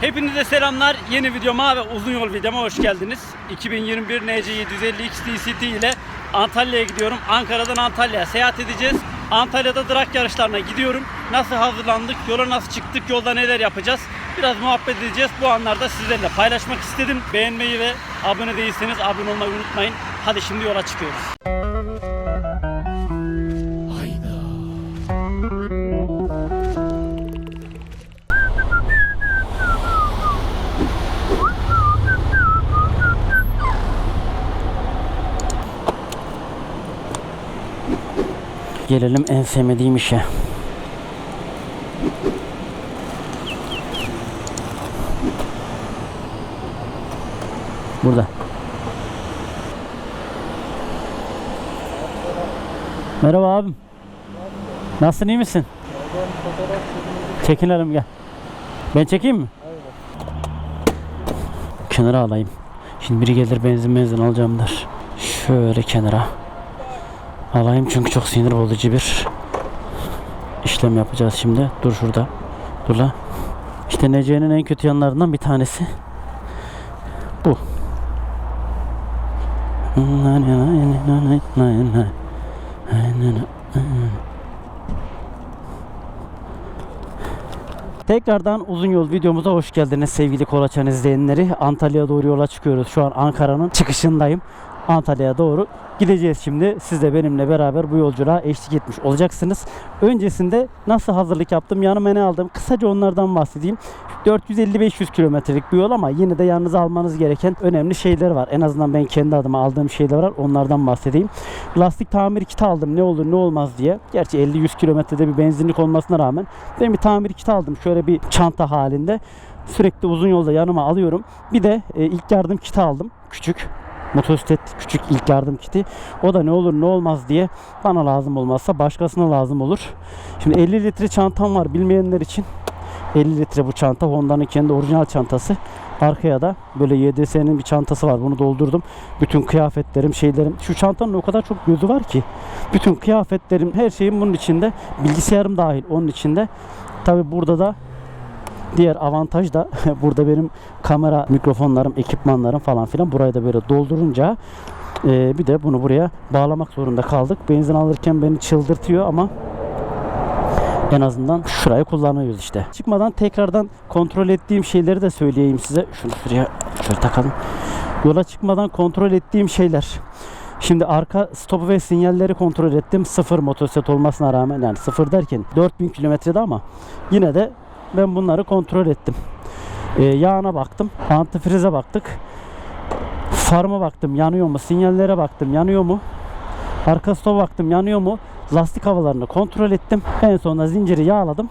Hepinize selamlar. Yeni videoma ve uzun yol videoma hoş geldiniz. 2021 NC 750 XT ile Antalya'ya gidiyorum. Ankara'dan Antalya'ya seyahat edeceğiz. Antalya'da drag yarışlarına gidiyorum. Nasıl hazırlandık, yola nasıl çıktık, yolda neler yapacağız. Biraz muhabbet edeceğiz. Bu anlarda sizlerle paylaşmak istedim. Beğenmeyi ve abone değilseniz abone olmayı unutmayın. Hadi şimdi yola çıkıyoruz. Gelelim en sevmediğim işe. Burada. Merhaba abim. Nasılsın iyi misin? Çekinelim gel. Ben çekeyim mi? Kenara alayım. Şimdi biri gelir benzin benzin alacağım der. Şöyle kenara. Alayım çünkü çok sinir bozucu bir işlem yapacağız şimdi. Dur şurada. Dur la. İşte Nece'nin en kötü yanlarından bir tanesi bu. Tekrardan uzun yol videomuza hoş geldiniz sevgili Kolaçan izleyenleri. Antalya'ya doğru yola çıkıyoruz. Şu an Ankara'nın çıkışındayım. Antalya'ya doğru gideceğiz şimdi. Siz de benimle beraber bu yolculuğa eşlik etmiş olacaksınız. Öncesinde nasıl hazırlık yaptım, yanıma ne aldım? Kısaca onlardan bahsedeyim. 450-500 kilometrelik bir yol ama yine de yanınıza almanız gereken önemli şeyler var. En azından ben kendi adıma aldığım şeyler var. Onlardan bahsedeyim. Lastik tamir kiti aldım ne olur ne olmaz diye. Gerçi 50-100 kilometrede bir benzinlik olmasına rağmen ben bir tamir kiti aldım. Şöyle bir çanta halinde. Sürekli uzun yolda yanıma alıyorum. Bir de e, ilk yardım kiti aldım. Küçük motosiklet küçük ilk yardım kiti. O da ne olur ne olmaz diye bana lazım olmazsa başkasına lazım olur. Şimdi 50 litre çantam var bilmeyenler için. 50 litre bu çanta. Honda'nın kendi orijinal çantası. Arkaya da böyle YDS'nin bir çantası var. Bunu doldurdum. Bütün kıyafetlerim, şeylerim. Şu çantanın o kadar çok gözü var ki. Bütün kıyafetlerim, her şeyim bunun içinde. Bilgisayarım dahil onun içinde. Tabi burada da Diğer avantaj da burada benim kamera, mikrofonlarım, ekipmanlarım falan filan burayı da böyle doldurunca e, bir de bunu buraya bağlamak zorunda kaldık. Benzin alırken beni çıldırtıyor ama en azından şurayı kullanıyoruz işte. Çıkmadan tekrardan kontrol ettiğim şeyleri de söyleyeyim size. Şunu şuraya şöyle takalım. Yola çıkmadan kontrol ettiğim şeyler. Şimdi arka stop ve sinyalleri kontrol ettim. Sıfır motosiklet olmasına rağmen yani sıfır derken 4000 kilometrede ama yine de ben bunları kontrol ettim. Ee, yağına baktım. Antifrize baktık. Farma baktım yanıyor mu? Sinyallere baktım yanıyor mu? Arka stopa baktım yanıyor mu? Lastik havalarını kontrol ettim. En sonunda zinciri yağladım.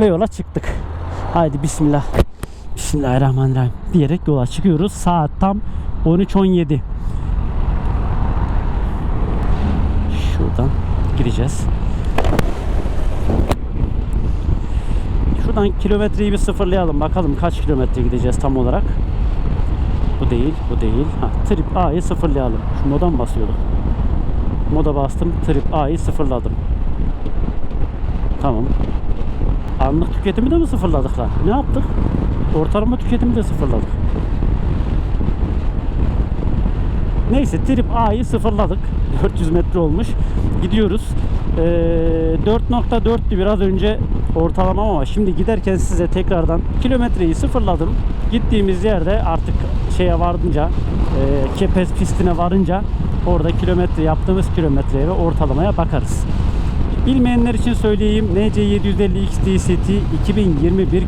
Ve yola çıktık. Haydi bismillah. Bismillahirrahmanirrahim diyerek yola çıkıyoruz. Saat tam 13.17. Şuradan gireceğiz. Şuradan kilometreyi bir sıfırlayalım. Bakalım kaç kilometre gideceğiz tam olarak. Bu değil, bu değil. Ha, trip A'yı sıfırlayalım. Şu moda mı basıyorduk? Moda bastım. Trip A'yı sıfırladım. Tamam. Anlık tüketimi de mi sıfırladık lan? Ne yaptık? Ortalama tüketimi de sıfırladık. Neyse trip A'yı sıfırladık. 400 metre olmuş. Gidiyoruz. Ee, 4.4'tü biraz önce ortalama ama şimdi giderken size tekrardan kilometreyi sıfırladım. Gittiğimiz yerde artık şeye varınca e, Kepez pistine varınca orada kilometre yaptığımız kilometreye ve ortalamaya bakarız. Bilmeyenler için söyleyeyim NC750 XT 2021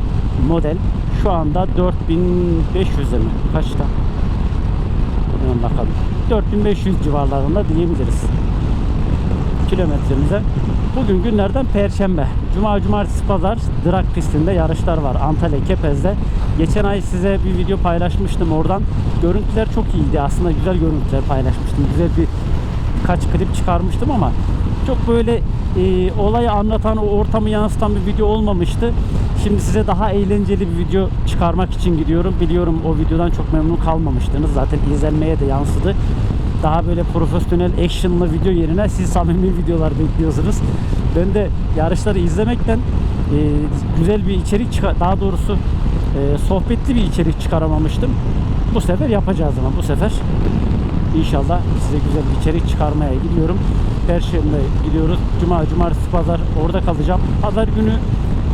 model şu anda 4500'e mi? Kaçta? Hemen bakalım. 4500 civarlarında diyebiliriz. Kilometremize. Bugün günlerden Perşembe. Cuma, Cumartesi, Pazar drag pistinde yarışlar var. Antalya Kepez'de. Geçen ay size bir video paylaşmıştım oradan. Görüntüler çok iyiydi. Aslında güzel görüntüler paylaşmıştım. Güzel bir kaç klip çıkarmıştım ama çok böyle e, olayı anlatan, o ortamı yansıtan bir video olmamıştı. Şimdi size daha eğlenceli bir video çıkarmak için gidiyorum. Biliyorum o videodan çok memnun kalmamıştınız. Zaten izlenmeye de yansıdı. Daha böyle profesyonel actionlı video yerine siz samimi videolar bekliyorsunuz. Ben de yarışları izlemekten e, güzel bir içerik çıkar daha doğrusu e, sohbetli bir içerik çıkaramamıştım. Bu sefer yapacağız ama bu sefer inşallah size güzel bir içerik çıkarmaya gidiyorum. Perşembe gidiyoruz. Cuma, cumartesi, pazar orada kalacağım. Pazar günü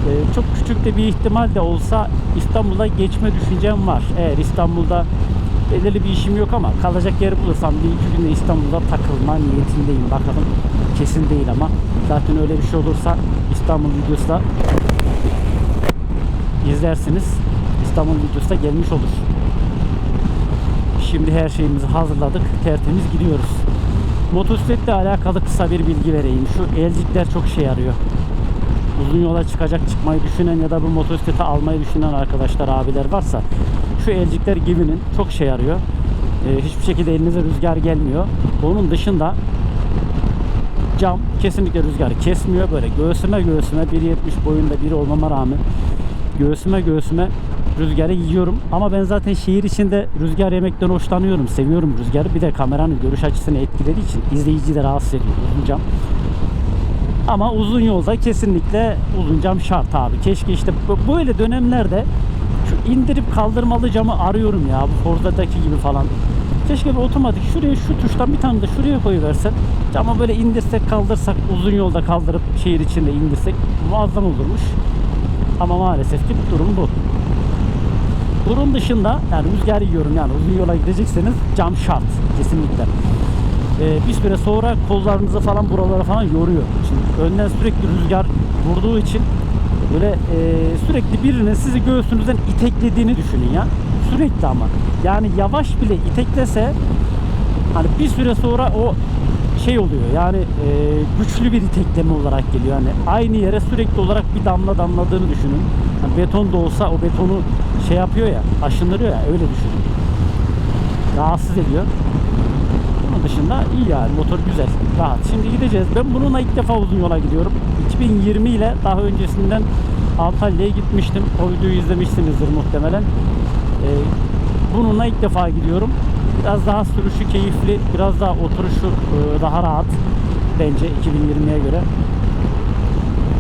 e, çok küçük de bir ihtimal de olsa İstanbul'a geçme düşüncem var. Eğer İstanbul'da belirli bir işim yok ama kalacak yer bulursam bir iki günde İstanbul'da takılma niyetindeyim. Bakalım kesin değil ama zaten öyle bir şey olursa İstanbul videosu da izlersiniz. İstanbul videosu da gelmiş olur. Şimdi her şeyimizi hazırladık. Tertemiz gidiyoruz. Motosikletle alakalı kısa bir bilgi vereyim. Şu elcikler çok şey yarıyor. Uzun yola çıkacak çıkmayı düşünen ya da bu motosikleti almayı düşünen arkadaşlar abiler varsa şu elcikler gibinin çok şey yarıyor. Ee, hiçbir şekilde elinize rüzgar gelmiyor. Onun dışında cam kesinlikle rüzgarı kesmiyor. Böyle göğsüme göğsüme 1.70 boyunda biri olmama rağmen göğsüme göğsüme rüzgarı yiyorum. Ama ben zaten şehir içinde rüzgar yemekten hoşlanıyorum. Seviyorum rüzgarı. Bir de kameranın görüş açısını etkilediği için izleyiciyi de rahatsız ediyor uzun cam. Ama uzun yolda kesinlikle uzun cam şart abi. Keşke işte böyle dönemlerde indirip kaldırmalı camı arıyorum ya bu Ford'daki gibi falan. Keşke bir otomatik şuraya şu tuştan bir tane de şuraya koyuversen camı böyle indirsek kaldırsak uzun yolda kaldırıp şehir içinde indirsek muazzam olurmuş. Ama maalesef ki durum bu. Bunun dışında yani rüzgar yiyorum yani uzun yola gidecekseniz cam şart kesinlikle. Ee, bir süre sonra kollarınızı falan buralara falan yoruyor. Şimdi önden sürekli rüzgar vurduğu için böyle e, sürekli birinin sizi göğsünüzden iteklediğini düşünün ya. Sürekli ama. Yani yavaş bile iteklese hani bir süre sonra o şey oluyor yani e, güçlü bir itekleme olarak geliyor. Yani aynı yere sürekli olarak bir damla damladığını düşünün. Hani beton da olsa o betonu şey yapıyor ya, aşındırıyor ya öyle düşünün. Rahatsız ediyor. Bunun dışında iyi yani motor güzel, rahat. Şimdi gideceğiz. Ben bununla ilk defa uzun yola gidiyorum. 2020 ile daha öncesinden Antalya'ya gitmiştim. O videoyu izlemişsinizdir muhtemelen. Ee, bununla ilk defa gidiyorum. Biraz daha sürüşü keyifli, biraz daha oturuşu e, daha rahat bence 2020'ye göre.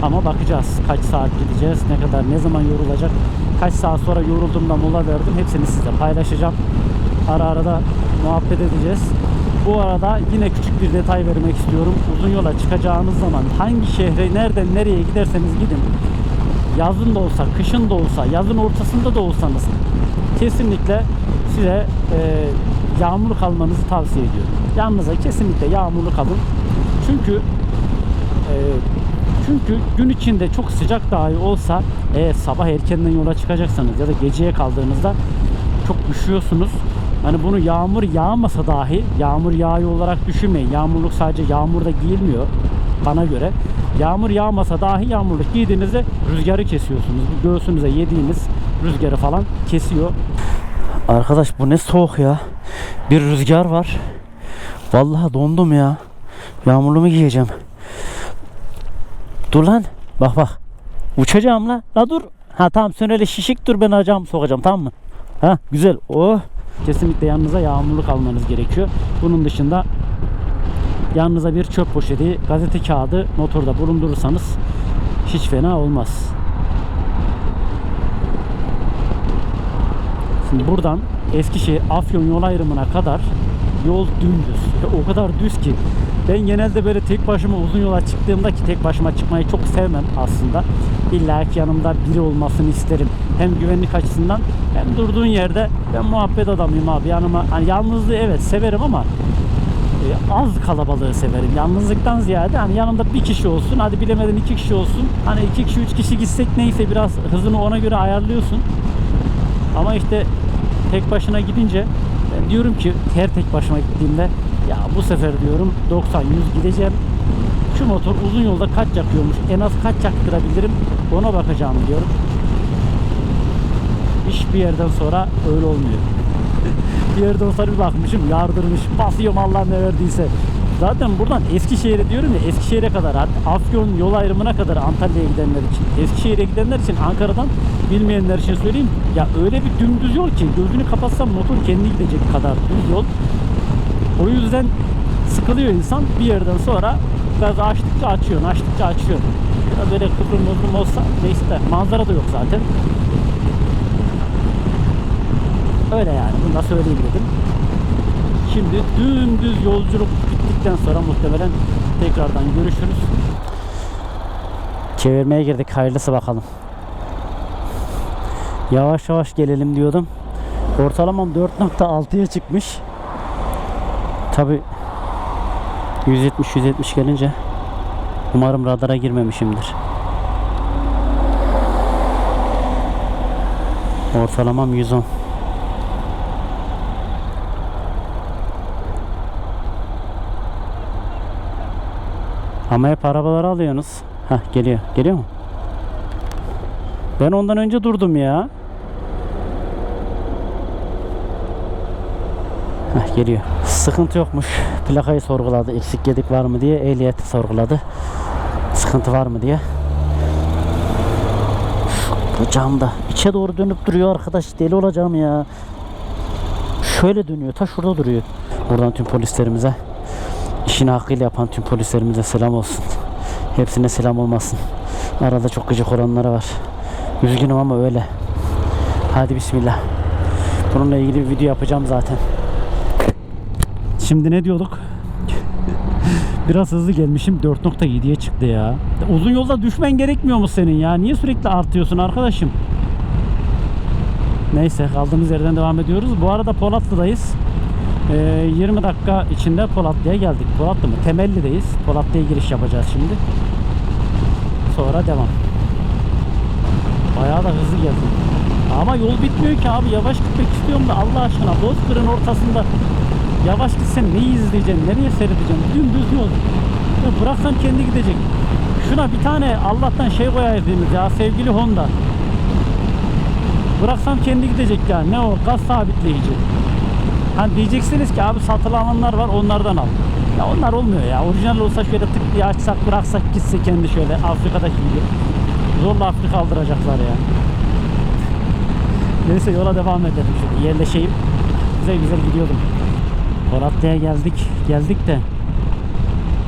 Ama bakacağız kaç saat gideceğiz, ne kadar, ne zaman yorulacak, kaç saat sonra yorulduğumda mola verdim hepsini size paylaşacağım. Ara ara da muhabbet edeceğiz. Bu arada yine küçük bir detay vermek istiyorum. Uzun yola çıkacağınız zaman hangi şehre, nereden nereye giderseniz gidin. Yazın da olsa, kışın da olsa, yazın ortasında da olsanız kesinlikle size e, yağmurlu kalmanızı tavsiye ediyorum. Yanınıza kesinlikle yağmurlu kalın. Çünkü e, çünkü gün içinde çok sıcak dahi olsa eğer sabah erkenden yola çıkacaksanız ya da geceye kaldığınızda çok üşüyorsunuz. Hani bunu yağmur yağmasa dahi yağmur yağıyor olarak düşünmeyin. Yağmurluk sadece yağmurda giyilmiyor bana göre. Yağmur yağmasa dahi yağmurluk giydiğinizde rüzgarı kesiyorsunuz. Göğsünüze yediğiniz rüzgarı falan kesiyor. Arkadaş bu ne soğuk ya. Bir rüzgar var. Vallahi dondum ya. Yağmurlu mu giyeceğim? Dur lan. Bak bak. Uçacağım la. La dur. Ha tamam sen öyle şişik dur ben acağım sokacağım tamam mı? Ha güzel. Oh. Kesinlikle yanınıza yağmurluk almanız gerekiyor. Bunun dışında yanınıza bir çöp poşeti, gazete kağıdı motorda bulundurursanız hiç fena olmaz. Şimdi buradan Eskişehir Afyon yol ayrımına kadar yol dümdüz. O kadar düz ki ben genelde böyle tek başıma uzun yola çıktığımda ki tek başıma çıkmayı çok sevmem aslında. İlla ki yanımda biri olmasını isterim. Hem güvenlik açısından hem durduğun yerde ben muhabbet adamıyım abi. Yanıma hani yalnızlığı evet severim ama e, az kalabalığı severim. Yalnızlıktan ziyade hani yanımda bir kişi olsun. Hadi bilemedin iki kişi olsun. Hani iki kişi üç kişi gitsek neyse biraz hızını ona göre ayarlıyorsun. Ama işte tek başına gidince ben diyorum ki her tek başıma gittiğimde ya bu sefer diyorum 90-100 gideceğim. Şu motor uzun yolda kaç yakıyormuş? En az kaç yaktırabilirim? Ona bakacağım diyorum. İş bir yerden sonra öyle olmuyor. bir yerden sonra bir bakmışım yardırmış. Basıyorum Allah ne verdiyse. Zaten buradan Eskişehir'e diyorum ya Eskişehir'e kadar Afyon yol ayrımına kadar Antalya'ya gidenler için Eskişehir'e gidenler için Ankara'dan bilmeyenler için söyleyeyim ya öyle bir dümdüz yol ki gözünü kapatsam motor kendi gidecek kadar düz yol. O yüzden sıkılıyor insan bir yerden sonra gazı açtıkça açıyorsun açtıkça açıyorsun. Biraz böyle kıvrım olsa neyse de manzara da yok zaten. Öyle yani bunu da söyleyeyim dedim. Şimdi dümdüz yolculuk bittikten sonra muhtemelen tekrardan görüşürüz. Çevirmeye girdik hayırlısı bakalım. Yavaş yavaş gelelim diyordum. Ortalamam 4.6'ya çıkmış. Tabi 170-170 gelince umarım radara girmemişimdir. Ortalamam 110. Ama hep arabaları alıyorsunuz. Hah geliyor. Geliyor mu? Ben ondan önce durdum ya. Heh, geliyor. Sıkıntı yokmuş. Plakayı sorguladı. Eksik yedik var mı diye. Ehliyeti sorguladı. Sıkıntı var mı diye. Bu camda. içe doğru dönüp duruyor arkadaş. Deli olacağım ya. Şöyle dönüyor. Ta şurada duruyor. Buradan tüm polislerimize işini hakkıyla yapan tüm polislerimize selam olsun. Hepsine selam olmasın. Arada çok gıcık olanlara var. Üzgünüm ama öyle. Hadi bismillah. Bununla ilgili bir video yapacağım zaten. Şimdi ne diyorduk? Biraz hızlı gelmişim 4.7'ye çıktı ya. Uzun yolda düşmen gerekmiyor mu senin ya? Niye sürekli artıyorsun arkadaşım? Neyse kaldığımız yerden devam ediyoruz. Bu arada Polatlı'dayız. Ee, 20 dakika içinde Polatlı'ya geldik. Polatlı mı? Temelli'deyiz. Polatlı'ya giriş yapacağız şimdi. Sonra devam. Bayağı da hızlı geldim. Ama yol bitmiyor ki abi. Yavaş gitmek istiyorum da Allah aşkına Bozkır'ın ortasında yavaş gitsen neyi izleyeceksin? Nereye seyredeceksin? Dümdüz yol. Ya bıraksan kendi gidecek. Şuna bir tane Allah'tan şey koyaydınız ya sevgili Honda. Bıraksam kendi gidecek ya. Ne o? Gaz sabitleyici. Hani diyeceksiniz ki abi satılanlar var onlardan al. Ya onlar olmuyor ya. Orijinal olsa şöyle tık diye açsak bıraksak gitse kendi şöyle Afrika'daki gibi. Zorla Afrika aldıracaklar ya. Neyse yola devam edelim şöyle yerleşeyim. Güzel güzel gidiyordum. Polatlı'ya geldik. Geldik de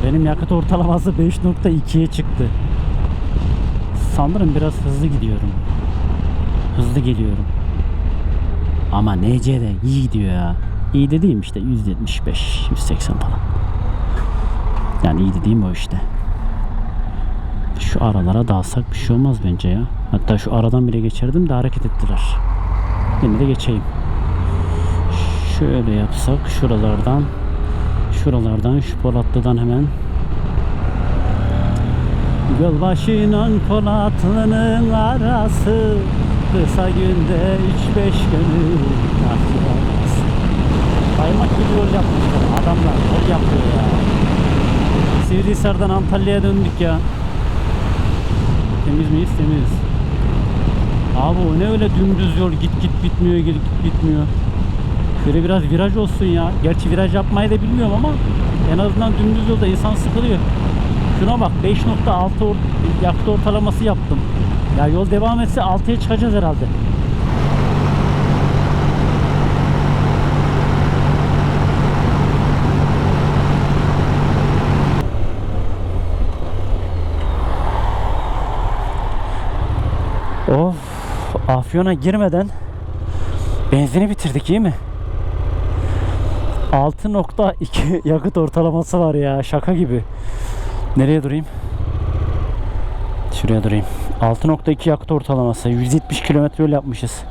benim yakıt ortalaması 5.2'ye çıktı. Sanırım biraz hızlı gidiyorum. Hızlı geliyorum. Ama NC'de iyi gidiyor ya. İyi dediğim işte 175, 180 falan. Yani iyi dediğim o işte. Şu aralara dalsak bir şey olmaz bence ya. Hatta şu aradan bile geçerdim de hareket ettiler. Yine de geçeyim. Şöyle yapsak şuralardan şuralardan şu Polatlı'dan hemen Gölbaşı'yla Polatlı'nın arası Kısa günde üç beş gönül takılmaz Kaymak gibi yol yapmışlar adamlar yol yapıyor ya Sivrihisar'dan Antalya'ya döndük ya Temiz miyiz? Temiz Abi o ne öyle dümdüz yol git git bitmiyor git git bitmiyor Şöyle biraz viraj olsun ya. Gerçi viraj yapmayı da bilmiyorum ama en azından dümdüz yolda insan sıkılıyor. Şuna bak 5.6 or yakıt ortalaması yaptım. Ya yol devam etse 6'ya çıkacağız herhalde. Of Afyon'a girmeden benzini bitirdik iyi mi? 6.2 yakıt ortalaması var ya şaka gibi. Nereye durayım? Şuraya durayım. 6.2 yakıt ortalaması. 170 kilometre yol yapmışız.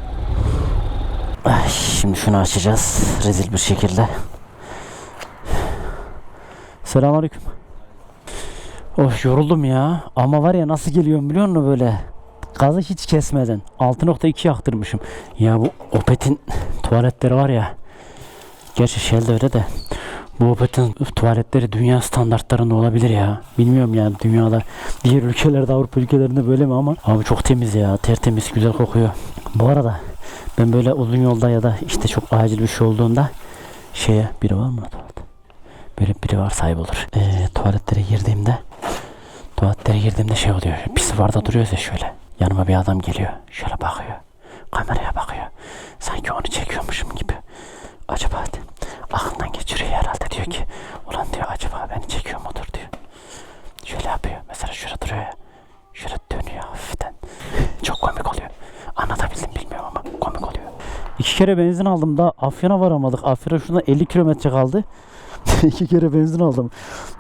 Ay, şimdi şunu açacağız. Rezil bir şekilde. Selamünaleyküm. Of yoruldum ya. Ama var ya nasıl geliyorum biliyor musun böyle? Gazı hiç kesmeden. 6.2 yaktırmışım. Ya bu Opet'in tuvaletleri var ya. Gerçi Shell de öyle de. Bu Opet'in tuvaletleri dünya standartlarında olabilir ya. Bilmiyorum yani dünyada diğer ülkelerde Avrupa ülkelerinde böyle mi ama abi çok temiz ya tertemiz güzel kokuyor. Bu arada ben böyle uzun yolda ya da işte çok acil bir şey olduğunda şeye biri var mı tuvalet? Böyle biri var sahip olur. Ee, tuvaletlere girdiğimde tuvaletlere girdiğimde şey oluyor. Pis varda duruyoruz ya şöyle. Yanıma bir adam geliyor. Şöyle bakıyor. Kameraya bakıyor. Sanki onu çekiyormuşum gibi. Acaba aklından geçiriyor herhalde diyor ki ulan diyor acaba beni çekiyor mudur diyor. Şöyle yapıyor. Mesela şurada duruyor ya. Çok komik oluyor. Anlatabildim bilmiyorum ama komik oluyor. İki kere benzin aldım da Afyon'a varamadık. Afyon'a şuradan 50 kilometre kaldı. İki kere benzin aldım.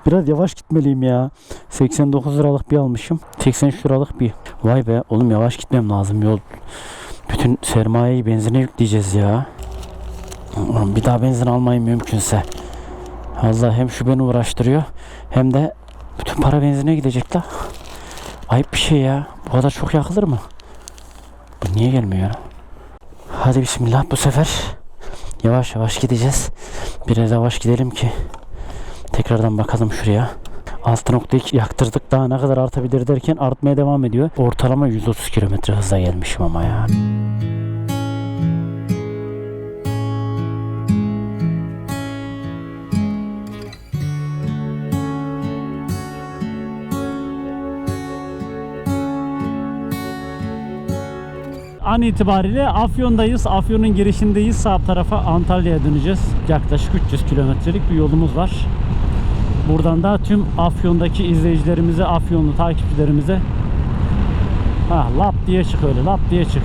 Biraz yavaş gitmeliyim ya. 89 liralık bir almışım. 83 liralık bir. Vay be oğlum yavaş gitmem lazım yol. Bütün sermayeyi benzine yükleyeceğiz ya. Oğlum bir daha benzin almayı mümkünse. Allah hem şu beni uğraştırıyor hem de bütün para benzine gidecek la. Ayıp bir şey ya. Bu kadar çok yakılır mı? Bu niye gelmiyor? Hadi bismillah bu sefer yavaş yavaş gideceğiz. Biraz yavaş gidelim ki tekrardan bakalım şuraya. 6.2 yaktırdık daha ne kadar artabilir derken artmaya devam ediyor. Ortalama 130 km hızla gelmişim ama ya. An itibariyle Afyon'dayız. Afyon'un girişindeyiz. Sağ tarafa Antalya'ya döneceğiz. Yaklaşık 300 kilometrelik bir yolumuz var. Buradan da tüm Afyon'daki izleyicilerimize, Afyonlu takipçilerimize ha, lap diye çık öyle, lap diye çık.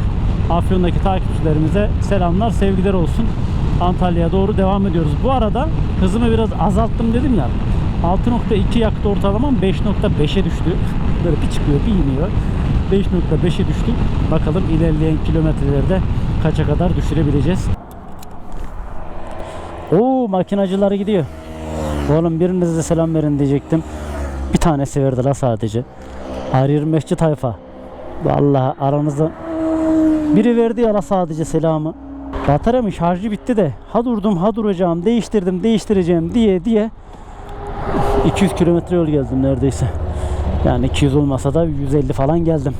Afyon'daki takipçilerimize selamlar, sevgiler olsun. Antalya'ya doğru devam ediyoruz. Bu arada hızımı biraz azalttım dedim ya. 6.2 yaktı ortalamam 5.5'e düştü. Böyle bir çıkıyor bir iniyor. 5.5'e düştü. Bakalım ilerleyen kilometrelerde kaça kadar düşürebileceğiz. Oo makinacıları gidiyor. Oğlum birinize selam verin diyecektim. Bir tanesi verdi la sadece. R25'ci tayfa. Vallahi aranızda biri verdi ya la sadece selamı. Bataryamın şarjı bitti de ha durdum ha duracağım değiştirdim değiştireceğim diye diye 200 kilometre yol geldim neredeyse. Yani 200 olmasa da 150 falan geldim.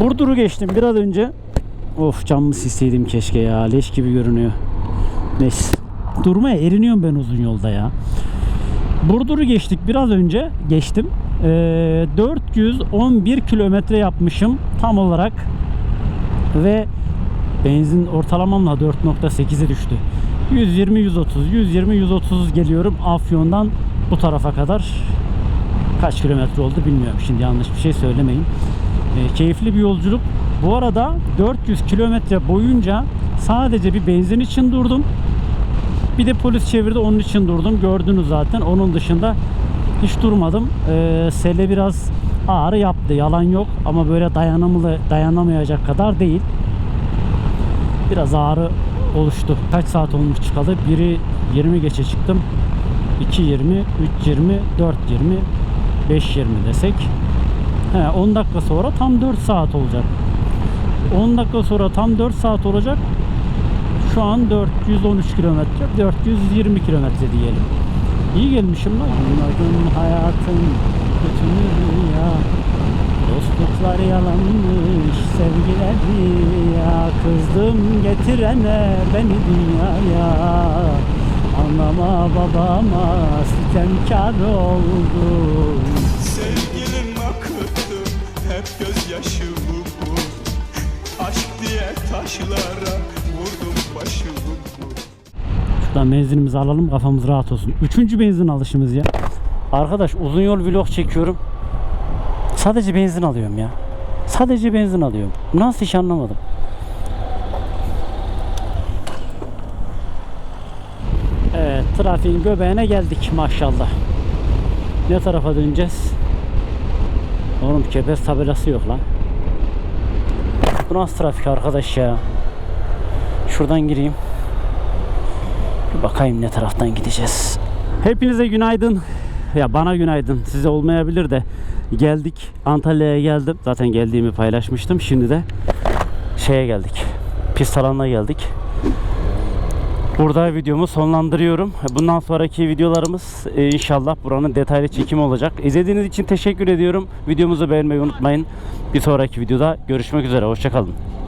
Burdur'u geçtim biraz önce. Of camımı silseydim keşke ya. Leş gibi görünüyor. Neyse. Durmaya eriniyorum ben uzun yolda ya. Burdur'u geçtik biraz önce. Geçtim. Ee, 411 kilometre yapmışım tam olarak. Ve benzin ortalamamla 4.8'e düştü. 120 130 120 130 geliyorum Afyon'dan bu tarafa kadar kaç kilometre oldu bilmiyorum. Şimdi yanlış bir şey söylemeyin. E, keyifli bir yolculuk. Bu arada 400 kilometre boyunca sadece bir benzin için durdum. Bir de polis çevirdi onun için durdum. Gördünüz zaten. Onun dışında hiç durmadım. E, sele biraz ağrı yaptı. Yalan yok. Ama böyle dayanımlı dayanamayacak kadar değil. Biraz ağrı oluştu. Kaç saat olmuş çıkalı? Biri 20 geçe çıktım. 2.20, 3.20, 4.20, 5.20 desek. He, 10 dakika sonra tam 4 saat olacak. 10 dakika sonra tam 4 saat olacak. Şu an 413 kilometre, 420 kilometre diyelim. İyi gelmişim lan. Anladım hayatın bütünü ya. Dostluklar yalanmış, sevgiler ya. Kızdım getirene beni dünyaya. Anlama babama sitemkar oldum. Sevgilim akıttı hep gözyaşımı Aşk diye taşlara Şuradan benzinimizi alalım kafamız rahat olsun. Üçüncü benzin alışımız ya. Arkadaş uzun yol vlog çekiyorum. Sadece benzin alıyorum ya. Sadece benzin alıyorum. Nasıl hiç anlamadım. Evet trafiğin göbeğine geldik maşallah. Ne tarafa döneceğiz? Oğlum kepez tabelası yok lan. Bu nasıl trafik arkadaş ya? Şuradan gireyim. Bir bakayım ne taraftan gideceğiz. Hepinize günaydın. Ya bana günaydın. Size olmayabilir de geldik. Antalya'ya geldim. Zaten geldiğimi paylaşmıştım. Şimdi de şeye geldik. Pist alanına geldik. Burada videomu sonlandırıyorum. Bundan sonraki videolarımız e, inşallah buranın detaylı çekimi olacak. İzlediğiniz için teşekkür ediyorum. Videomuzu beğenmeyi unutmayın. Bir sonraki videoda görüşmek üzere. Hoşçakalın.